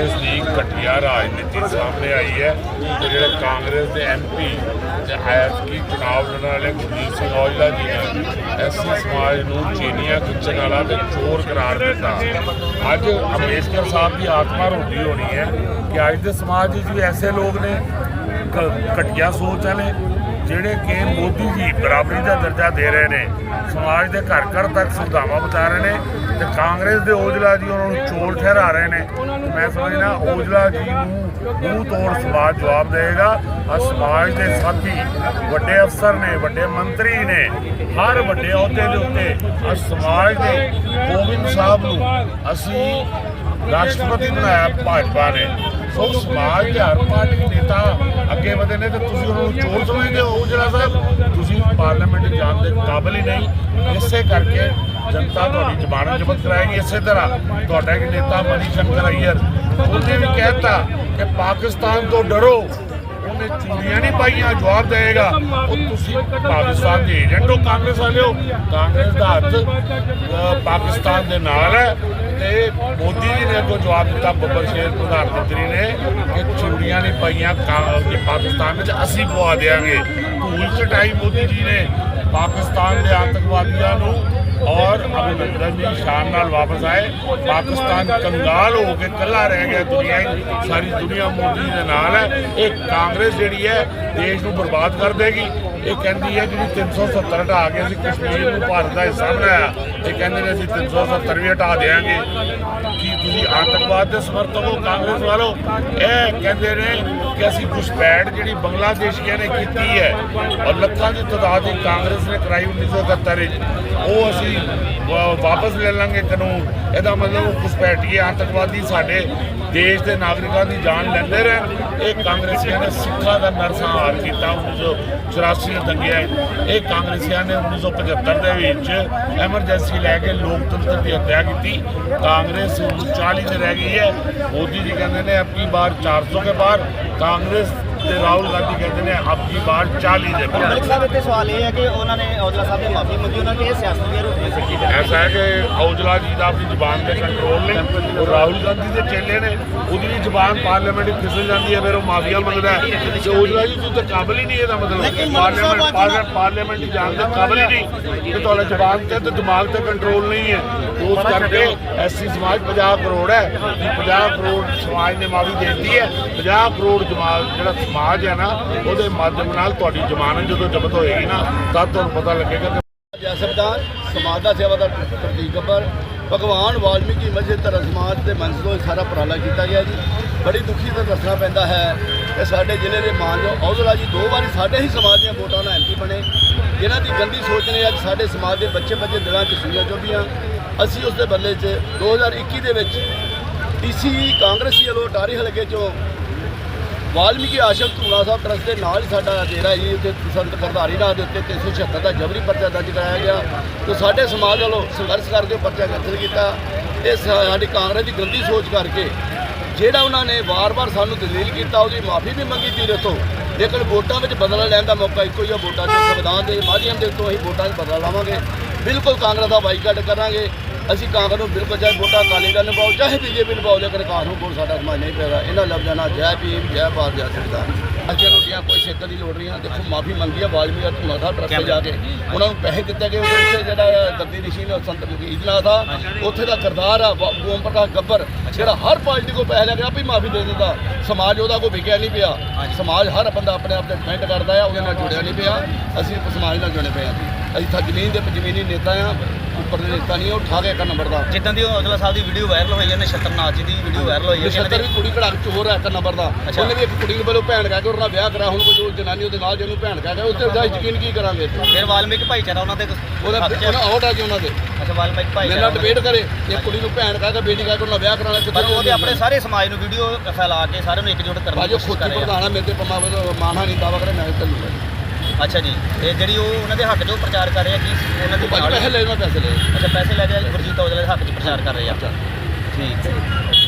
ਕਾਂਗਰਸ ਦੀ ਘਟੀਆ ਰਾਜਨੀਤੀ ਸਾਹਮਣੇ ਆਈ ਹੈ। ਤੇ ਜਿਹੜੇ ਕਾਂਗਰਸ ਦੇ ਐਮਪੀ ਤੇ ਐਤਕੀ ਚੁਣਾਵ ਲੜਨ ਵਾਲੇ ਗੁਰਜੀਤ ਸਿੰਘ ਔਜਲਾ ਜੀ ਨੇ ਐਸਸੀ ਸਮਾਜ ਨੂੰ ਚੀਨੀਆਂ ਖਿੱਚਣ ਵਾਲਾ ਤੇ ਚੋਰ ਕਰਾਰ ਦਿੱਤਾ। ਅੱਜ ਅੰਬੇਦਕਰ ਸਾਹਿਬ ਦੀ ਆਤਮਾ ਰੋਂਦੀ ਹੋਣੀ ਹੈ ਕਿ ਅੱਜ ਦੇ ਸਮਾਜ ਵਿੱਚ ਵੀ ਐਸੇ ਲੋਕ ਨੇ ਘਟੀਆ ਸੋਚ ਵਾਲੇ, ਜਿਹੜੇ ਕਿ ਮੋਦੀ ਜੀ ਬਰਾਬਰੀ ਦਾ ਦਰਜਾ ਦੇ ਰਹੇ ਨੇ। ਸਮਾਜ ਦੇ ਘਰ ਘਰ ਤੱਕ ਸੁਵਿਧਾਵਾਂ ਬਤਾ ਰਹੇ ਨੇ। ਤੇ ਕਾਂਗਰਸ ਦੇ ਔਜਲਾ ਜੀ ਉਹਨਾਂ ਨੂੰ ਚੋਰ ਠਹਿਰਾ ਰਹੇ ਨੇ। ਮੈਂ ਸਮਝਦਾ ਔਜਲਾ ਜੀ ਨੂੰ ਮੂੰਹ ਤੋੜ ਸਮਾਜ ਜਵਾਬ ਦੇਗਾ ਆ ਸਮਾਜ ਦੇ ਸਾਥੀ ਵੱਡੇ ਅਫਸਰ ਨੇ, ਵੱਡੇ ਮੰਤਰੀ ਨੇ, ਹਰ ਵੱਡੇ ਅਹੁਦੇ ਦੇ ਉੱਤੇ ਆ ਸਮਾਜ ਦੇ ਗੋਬਿੰਦ ਸਾਹਿਬ ਨੂੰ ਅਸੀਂ ਰਾਸ਼ਟਰਪਤੀ ਬਣਾਇਆ ਭਾਜਪਾ ਨੇ। ਸੋ ਸਮਾਜ ਦੇ ਹਰ ਪਾਰਟੀ ਨੇਤਾ ਅੱਗੇ ਵਧੇ ਨੇ ਤੇ ਤੁਸੀਂ ਉਹਨਾਂ ਨੂੰ ਚੋਰ ਸਮਝਦੇ ਹੋ ਔਜਲਾ ਸਾਹਿਬ? ਤੁਸੀਂ ਪਾਰਲੀਮੈਂਟ ਜਾਣ ਦੇ ਕਾਬਿਲ ਹੀ ਨਹੀਂ। ਇਸੇ ਕਰਕੇ ਜਨਤਾ ਤੁਹਾਡੀ ਜ਼ਮਾਨਤ ਜ਼ਬਤ ਕਰਾਏਗੀ ਇਸੇ ਤਰ੍ਹਾਂ ਤੁਹਾਡਾ ਇੱਕ ਨੇਤਾ ਮਨੀ ਸ਼ੰਕਰ ਅਈਅਰ, ਉਹਨੇ ਵੀ ਕਹਿਤਾ ਕਿ ਪਾਕਿਸਤਾਨ ਤੋਂ ਡਰੋ, ਉਹਨੇ ਚੂੜੀਆਂ ਨਹੀਂ ਪਾਈਆਂ, ਜਵਾਬ ਦੇਗਾ ਉਹ ਤੁਸੀਂ ਪਾਕਿਸਤਾਨ ਦੇ ਏਜੰਟ ਹੋ, ਕਾਂਗਰਸ ਵਾਲੇ ਹੋ, ਕਾਂਗਰਸ ਦਾ ਹੱਥ ਪਾਕਿਸਤਾਨ ਦੇ ਨਾਲ ਹੈ ਤੇ ਮੋਦੀ ਜੀ ਨੇ ਅੱਗੋਂ ਜਵਾਬ ਦਿੱਤਾ, ਬੱਬਰ ਸ਼ੇਰ ਪ੍ਰਧਾਨ ਮੰਤਰੀ ਨੇ ਕਿ ਚੂੜੀਆਂ ਨਹੀਂ ਪਾਈਆਂ, ਕਾ- ਕਿ ਪਾਕਿਸਤਾਨ ਵਿੱਚ ਅਸੀਂ ਪਵਾ ਦੇਾਂਗੇ ਧੂਲ ਚਟਾਈ ਮੋਦੀ ਜੀ ਨੇ ਪਾਕਿਸਤਾਨ ਦੇ ਆਤੰਕਵਾਦੀਆਂ ਨੂੰ ਔਰ ਅਭਿਨੰਦਨ ਜੀ ਸ਼ਾਨ ਨਾਲ ਵਾਪਸ ਆਏ। ਪਾਕਿਸਤਾਨ ਕੰਗਾਲ ਹੋ ਕੇ ਕੱਲਾ ਰਹਿ ਗਿਆ ਦੁਨੀਆ ਸਾਰੀ ਦੁਨੀਆ ਮੋਦੀ ਦੇ ਨਾਲ ਹੈ। ਇਹ ਕਾਂਗਰਸ ਜਿਹੜੀ ਹੈ, ਦੇਸ਼ ਨੂੰ ਬਰਬਾਦ ਕਰ ਦੇਗੀ। ਇਹ ਕਹਿੰਦੀ ਹੈ ਜਿਹੜੀ 370 ਹਟਾ ਕੇ ਅਸੀਂ ਕਸ਼ਮੀਰ ਨੂੰ ਭਾਰਤ ਦਾ ਹਿੱਸਾ ਬਣਾਇਆ। ਇਹ ਕਹਿੰਦੇ ਨੇ ਅਸੀਂ 370 ਵੀ ਹਟਾ ਦੇਾਂਗੇ ਕੀ ਤੁਸੀਂ ਆਤੰਕਵਾਦ ਦੇ ਸਮਰਥਕ ਹੋ, ਕਾਂਗਰਸ ਵਾਲੋ? ਇਹ ਕਹਿੰਦੇ ਨੇ ਕਿ ਅਸੀਂ ਘੁਸਪੈਠ ਜਿਹੜੀ ਬੰਗਲਾਦੇਸ਼ੀਆਂ ਨੇ ਕੀਤੀ ਹੈ ਔਰ ਲੱਖਾਂ ਦੀ ਤਾਦਾਦ ਦੀ ਕਾਂਗਰਸ ਨੇ ਕਰਾਈ 1971 ਵਿੱਚ, ਉਹ ਅਸੀਂ ਵਾਪਸ ਲੈ ਲਾਂਗੇ ਕਾਨੂੰਨ। ਇਹਦਾ ਮਤਲਬ ਉਹ ਘੁਸਪੈਠੀਏ ਆਤੰਕਵਾਦੀ ਸਾਡੇ ਦੇਸ਼ ਦੇ ਨਾਗਰਿਕਾਂ ਦੀ ਜਾਨ ਲੈਂਦੇ ਰਹੇ ਇਹ ਕਾਂਗਰਸੀਆਂ ਨੇ ਸਿੱਖਾਂ ਦਾ ਨਰਸੰਹਾਰ ਕੀਤਾ 1984 ਦੰਗਿਆਂ 'ਚ। ਇਹ ਕਾਂਗਰਸੀਆਂ ਨੇ 1975 ਦੇ ਵਿੱਚ ਐਮਰਜੈਂਸੀ ਲੈ ਕੇ ਲੋਕਤੰਤਰ ਦੀ ਹੱਤਿਆ ਕੀਤੀ। ਕਾਂਗਰਸ 40 ਤੇ ਰਹਿ ਗਈ ਹੈ। ਮੋਦੀ ਜੀ ਕਹਿੰਦੇ ਨੇ ਅਬਕੀ ਬਾਰ 400 ਕੇ ਬਾਹਰ। ਕਾਂਗਰਸ ਤੇ ਰਾਹੁਲ ਗਾਂਧੀ ਕਹਿੰਦੇ ਨੇ ਅਬਕੀ ਬਾਰ 40 ਦੇ ਮਲਿਕ ਸਾਹਿਬ ਇੱਥੇ ਸਵਾਲ ਇਹ ਹੈ ਕਿ ਉਹਨਾਂ ਨੇ ਔਜਲਾ ਸਾਹਿਬ ਨੇ ਮਾਫੀ ਮੰਗੀ ਉਹਨਾਂ ਨੇ ਇਹ ਸਿਆਸਤ ਦੀਆਂ ਰੋਟੀਆਂ ਸਿੱਖੀ ਕਰ ਐਸਾ ਹੈ ਕਿ ਔਜਲਾ ਜੀ ਦਾ ਆਪਣੀ ਜ਼ੁਬਾਨ ਤੇ ਕੰਟਰੋਲ ਨਹੀਂ ਉਹ ਰਾਹੁਲ ਗਾਂਧੀ ਦੇ ਚੇਲੇ ਨੇ ਉਹਦੀ ਵੀ ਜ਼ੁਬਾਨ ਪਾਰਲੀਮੈਂਟ ਵਿੱਚ ਫਿਸਲ ਜਾਂਦੀ ਹੈ ਫਿਰ ਉਹ ਮਾਫੀਆ ਮੰਗਦਾ ਹੈ। ਤੇ ਔਜਲਾ ਜੀ ਤੂੰ ਤਾਂ ਕਾਬਲ ਹੀ ਨਹੀਂ ਇਹਦਾ ਮਤਲਬ। ਪਾਰਲੀਮੈਂਟ ਪਾਰਲੀਮੈਂਟ ਦੀ ਜਾਣ ਦੇ ਕਾਬਲ ਹੀ ਨਹੀਂ। ਕਿ ਤੁਹਾਡਾ ਜ਼ੁਬਾਨ ਤੇ ਤੇ ਦਿਮਾਗ ਤੇ ਕੰਟਰੋਲ ਨਹੀਂ ਹੈ। ਉਸ ਕਰਕੇ ਐਸੀ ਸਮਾਜ 50 ਕਰੋੜ ਹੈ। ਕਿ 50 ਕਰੋੜ ਸਮਾਜ ਨੇ ਮਾਫੀ ਦੇ ਦਿੱਤੀ ਹੈ। 50 ਕਰੋੜ ਜਮਾਤ ਜਿਹੜਾ ਸਮਾਜ ਹੈ ਨਾ, ਉਹਦੇ ਮਾਧਿਅਮ ਨਾਲ ਤੁਹਾਡੀ ਜ਼ਮਾਨਤ ਜਦੋਂ ਜ਼ਬਤ ਹੋਏਗੀ ਨਾ, ਤਦ ਤੁਹਾਨੂੰ ਪਤਾ ਲੱਗੇਗਾ ਕਿ ਜਸਬਦਾਰ ਸਮਾਜ ਦਾ ਸੇਵਾ ਦਾ ਪ੍ਰਤੀਕ ਪਰ ਭਗਵਾਨ ਵਾਲਮੀਕੀ ਮਸਜਿਦ ਧਰਮ ਸਮਾਜ ਦੇ ਮੰਚ ਤੋਂ ਸਾਰਾ ਉਪਰਾਲਾ ਕੀਤਾ ਗਿਆ ਜੀ। ਬੜੀ ਦੁਖੀ ਦਾ ਦੱਸਣਾ ਪੈਂਦਾ ਹੈ ਕਿ ਸਾਡੇ ਜ਼ਿਲ੍ਹੇ ਦੇ ਮਾਨਯੋਗ ਔਜਲਾ ਜੀ ਦੋ ਵਾਰੀ ਸਾਡੇ ਹੀ ਸਮਾਜ ਦੀਆਂ ਵੋਟਾਂ ਨਾਲ ਐਮਪੀ ਬਣੇ। ਜਿਨ੍ਹਾਂ ਦੀ ਗੰਦੀ ਸੋਚ ਨੇ ਅੱਜ ਸਾਡੇ ਸਮਾਜ ਦੇ ਬੱਚੇ ਬੱਚੇ ਦਿਲਾਂ 'ਚ ਸੂਈਆਂ ਚੁੱਭੀਆਂ। ਅਸੀਂ ਉਸ ਦੇ ਬਦਲੇ 'ਚ 2021 ਦੇ ਵਿੱਚ ਡੀਸੀ ਕਾਂਗਰਸੀ ਵੱਲੋਂ ਟਾਰੀ ਹਲਕੇ 'ਚੋਂ ਵਾਲਮੀਕੀ ਆਸ਼ਰਮ ਧੂਣਾ ਸਾਹਿਬ ਟਰਸਟ ਦੇ ਨਾਲ ਹੀ ਸਾਡਾ ਡੇਰਾ ਜੀ, ਉੱਥੇ ਸੰਤ ਗਰਧਾਰੀ ਨਾਥ ਦੇ ਉੱਤੇ 376 ਦਾ ਜਬਰੀ ਪਰਚਾ ਦਰਜ ਕਰਾਇਆ ਗਿਆ। ਤੇ ਸਾਡੇ ਸਮਾਜ ਵੱਲੋਂ ਸੰਘਰਸ਼ ਕਰਕੇ ਪਰਚਾ ਕੈਂਸਲ ਕੀਤਾ। ਇਹ ਸਾਡੀ ਕਾਂਗਰਸ ਦੀ ਗੰਦੀ ਸੋਚ ਕਰਕੇ ਜਿਹੜਾ ਉਹਨਾਂ ਨੇ ਵਾਰ-ਵਾਰ ਸਾਨੂੰ ਦਲੀਲ ਕੀਤਾ, ਉਹਦੀ ਮਾਫੀ ਵੀ ਮੰਗੀ ਤੀ ਰਤੋਂ ਲੇਕਿਨ ਵੋਟਾਂ ਵਿੱਚ ਬਦਲਾ ਲੈਣ ਦਾ ਮੌਕਾ ਇੱਕੋ ਹੀ ਆ, ਵੋਟਾਂ ਦੇ ਸੰਵਿਧਾਨ ਦੇ ਮਾਧਿਅਮ ਦੇ ਉੱਤੋਂ ਅਸੀਂ ਵੋਟਾਂ 'ਚ ਬਦਲਾ ਲਾਵਾਂਗੇ। ਬਿਲਕੁਲ ਕਾਂਗਰਸ ਦਾ ਬਾਈਕਾਟ ਕਰਾਂਗੇ। ਅਸੀਂ ਕਾਂਗਰਸ ਨੂੰ ਬਿਲਕੁਲ ਚਾਹੇ ਵੋਟਾਂ ਅਕਾਲੀ ਦਲ ਨੂੰ ਪਾਓ, ਚਾਹੇ ਬੀਜੇਪੀ ਨੂੰ ਪਾਓ, ਲੇਕਿਨ ਕਾਂਗਰਸ ਨੂੰ ਵੋਟ ਸਾਡਾ ਸਮਾਜ ਨਹੀਂ ਪੈਗਾ ਇਹਨਾਂ ਲਫ਼ਜ਼ਾਂ ਨਾਲ ਜੈ ਭੀਮ, ਜੈ ਭਾਰਤ ਜੈ ਸੰਵਿਧਾਨ ਅੱਗੇ ਰੋਟੀਆਂ ਕੋਈ ਸ਼ਿੱਕਤ ਦੀ ਲੋੜ ਨਹੀਂ ਆ ਦੇਖੋ, ਮਾਫੀ ਮੰਗੀ ਆ ਵਾਲਮੀਕੀ ਆ ਸਾਹਿਬ ਟਰੱਕ ਤੇ ਜਾ ਕੇ। ਉਹਨਾਂ ਨੂੰ ਪੈਸੇ ਦਿੱਤੇ ਗਏ ਉਹਦੇ ਜਿਹੜਾ ਗੱਦੀ ਰਿਸ਼ੀ ਨੇ ਸੰਤ ਇਜਲਾਸ ਦਾ ਉੱਥੇ ਦਾ ਕਰਦਾਰ ਆ ਓਮ ਪ੍ਰਕਾਸ਼ ਗੱਬਰ ਜਿਹੜਾ ਹਰ ਪਾਰਟੀ ਕੋ ਪੈਸੇ ਲੈ ਕੇ ਆਪੇ ਮਾਫੀ ਦੇ ਦਿੰਦਾ। ਸਮਾਜ ਉਹਦਾ ਕੋਈ ਵਿਕਿਆ ਨਹੀਂ ਪਿਆ। ਸਮਾਜ ਹਰ ਬੰਦਾ ਆਪਣੇ ਆਪ ਤੇ ਡਿਪੈਂਡ ਕਰਦਾ ਆ, ਉਹਦੇ ਨਾਲ ਜੁੜਿਆ ਨਹੀਂ ਪਿਆ। ਅਸੀਂ ਸਮਾਜ ਨਾਲ ਜੁੜੇ ਪਏ ਆ। ਅਸੀਂ ਤਾਂ ਜ਼ਮੀਨ ਦੇ ਜ਼ਮੀਨੀ ਨੇਤਾ ਆ ਉੱਪਰ ਦੇ ਨੇਤਾ ਨਹੀਂ ਉਹ ਠਾ ਕੇ ਇੱਕ ਨੰਬਰ ਦਾ। ਜਿੱਦਾਂ ਦੀ ਔਜਲਾ ਸਾਹਿਬ ਦੀ ਵੀਡੀਓ ਵਾਇਰਲ ਹੋਈ ਹੈ ਨਛੱਤਰ ਜੀ ਦੀ ਵੀਡੀਓ ਵਾਇਰਲ ਹੋਈ ਹੈ ਨਛੱਤਰ ਵੀ ਕੁੜੀ ਕੜਾ ਚੋਰ ਹੈ ਇੱਕ ਨੰਬਰ ਦਾ। ਅੱਛਾ। ਉਹਨੇ ਵੀ ਇੱਕ ਕੁੜੀ ਨੂੰ ਪਹਿਲਾਂ ਭੈਣ ਕਹਿ ਕੇ ਉਹਨਾਂ ਨਾਲ ਵਿਆਹ ਕਰਾ ਹੁਣ ਕੋਈ ਜਨਾਨੀ ਉਹਦੇ ਨਾਲ ਜਿਹਨੂੰ ਭੈਣ ਕਹਿ ਕੇ ਉੱਤੇ ਜਾ ਯਕੀਨ ਕੀ ਕਰਾਂਗੇ? ਫਿਰ ਵਾਲਮੀਕ ਭਾਈਚਾਰਾ ਉਹਨਾਂ ਦੇ ਉਹਦਾ 'ਚ- ਉਹਨਾਂ ਆਊਟ ਆ ਜੀ ਉਹਨਾਂ ਦੇ। ਅੱਛਾ ਵਾਲਮੀਕ ਮੇਰੇ ਭਾਈਚਾਰਾ ਨਾਲ ਡਿਬੇਟ ਕਰੇ ਇਹ ਕੁੜੀ ਨੂੰ ਭੈਣ ਕਹਿ ਕੇ ਬੇਟੀ ਕਹਿ ਕੇ ਉਹਨਾਂ ਨਾਲ ਵਿਆਹ ਕਰਾਉਣਾ ਪਰ ਉਹਦੇ ਆਪਣੇ ਸਾਰੇ ਸਮਾਜ ਨੂੰ ਵੀਡੀਓ ਫੈਲਾ ਕੇ ਸਾਰਿਆਂ ਨੂੰ ਇਕਜੁੱਟ ਕਰਨ ਦੀ ਬਾਜੋ ਕੋਸ਼ਿਸ਼ ਖੁਦ ਰਹੇ ਆ। ਪ੍ਰਧਾਨਾ ਮੇਰੇ ਤੇ ਪਮਾ ਮਾਨਾ ਨਹੀਂ ਦਾਵਾ ਕਰੇ ਮੈਂ ਚੱਲੂਗਾ। ਅੱਛਾ ਜੀ ਤੇ ਜਿਹੜੀ ਉਹ ਉਹਨਾਂ ਦੇ ਹੱਕ 'ਚ ਉਹ ਪ੍ਰਚਾਰ ਕਰ ਰਹੇ ਆ ਕਿ ਉਹਨਾਂ ਦੀ ਨਾਲ- ਪੈਸੇ ਲੈ ਮੈਂ ਪੈਸੇ ਲੈ ਅੱਛਾ ਪੈਸੇ ਲੈ ਕੇ ਗੁਰਜੀਤ ਔਜਲਾ ਦੇ ਹੱਕ 'ਚ ਪ੍ਰਚਾਰ ਕਰ ਰਹੇ ਆ। ਠੀਕ।